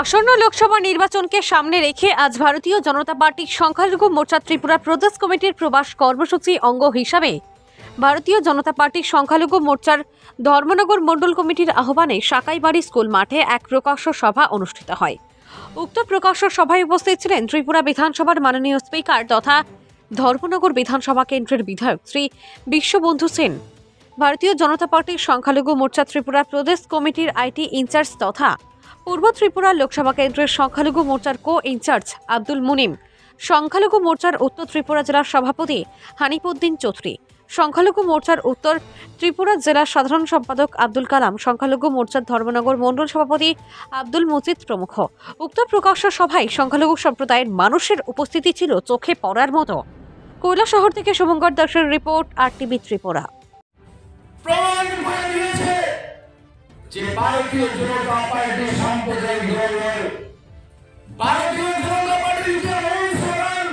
আসন্ন লোকসভা নির্বাচনকে সামনে রেখে আজ ভারতীয় জনতা পার্টির সংখ্যালঘু মোর্চা ত্রিপুরা প্রদেশ কমিটির প্রবাস কর্মসূচি অঙ্গ হিসাবে। ভারতীয় জনতা পার্টির সংখ্যালঘু মোর্চার ধর্মনগর মণ্ডল কমিটির আহ্বানে সাকাইবাড়ি স্কুল মাঠে এক প্রকাশ্য সভা অনুষ্ঠিত হয়। উক্ত প্রকাশ্য সভায় উপস্থিত ছিলেন ত্রিপুরা বিধানসভার মাননীয় স্পিকার তথা ধর্মনগর বিধানসভা কেন্দ্রের বিধায়ক শ্রী বিশ্ববন্ধু সেন। ভারতীয় জনতা পার্টির সংখ্যালঘু মোর্চা ত্রিপুরা প্রদেশ কমিটির আইটি ইনচার্জ তথা পূর্ব ত্রিপুরা লোকসভা কেন্দ্রের সংখ্যালঘু মোর্চার কো ইনচার্জ আব্দুল মুনিম, সংখ্যালঘু মোর্চার উত্তর ত্রিপুরা জেলার সভাপতি হানিপুদ্দিন চৌধুরী, সংখ্যালঘু মোর্চার উত্তর ত্রিপুরা জেলার সাধারণ সম্পাদক আব্দুল কালাম, সংখ্যালঘু মোর্চার ধর্মনগর মণ্ডল সভাপতি আব্দুল মুজিদ প্রমুখ। উক্ত প্রকাশ্য সভায় সংখ্যালঘু সম্প্রদায়ের মানুষের উপস্থিতি ছিল চোখে পড়ার মতো। কৈলাসহর থেকে শুভঙ্কর দাসের রিপোর্ট আর টিভি ত্রিপুরা। প্রমাণ করে দিয়েছে। যে ভারতীয় জনতা পার্টি সাম্প্রদায়িক দল ভারতীয় জনতা পার্টির যে মূল স্লোগান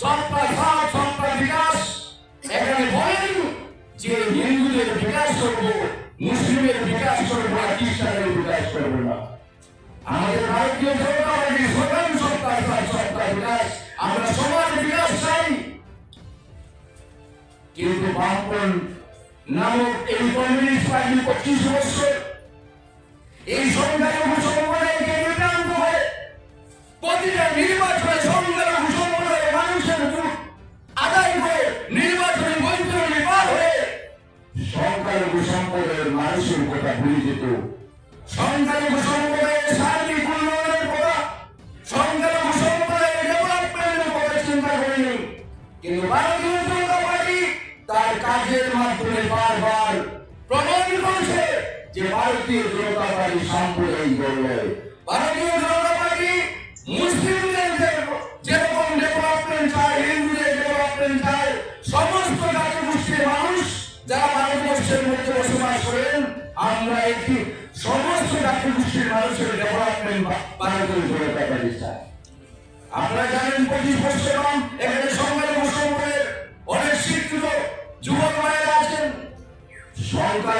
সবকা সাথ সবকা বিকাশ, এখানে বলেন যে হিন্দুদের বিকাশ করব, মুসলিমের বিকাশ করব না খ্রিস্টানের বিকাশ করব না। আমাদের ভারতীয় জনতা পার্টির স্লোগান সবকা সাথ সবকা বিকাশ, আমরা সবার বিকাশ চাই। কিন্তু বামপন নামক এই কমিউনিস্ট পার্টি পঁচিশ বছর, এই সংখ্যালঘু সম্প্রদায়কে বিভ্রান্ত হয়ে প্রতিটা নির্বাচনে করে কথা ভুলে যেত। সংখ্যালঘু সম্প্রদায়ের কথা সংখ্যালঘু সম্প্রদায়ের কিন্তু ভারতীয় তার কাজের মাধ্যমে বারবার প্রমাণ করেছে যে ভারতীয় জনতা পার্টি সাম্প্রদায়িক দল ভারতীয় জনতা পার্টি মুসলিমদের যেরকম ডেভেলপমেন্ট চায়, হিন্দুদের ডেভেলপমেন্ট চায়, সমস্ত জাতি গোষ্ঠীর মানুষ যারা ভারতবর্ষের মধ্যে বসবাস করেন, আমরা একটি সমস্ত জাতি গোষ্ঠীর মানুষের ডেভেলপমেন্ট ভারতীয় জনতা পার্টি চায় আপনারা জানেন পঁচিশ বছর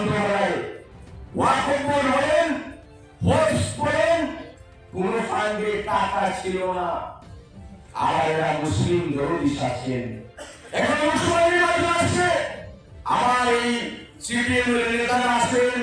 বান্ধবরায় ওয়াকফ হলেন হোস করেন, কোন ফান্ডে টাকা ছিল না। এরা মুসলিম জরুরি আছেন এখন মুসলমানের আসছে আমার এই সিপিএম নেতারা আসবেন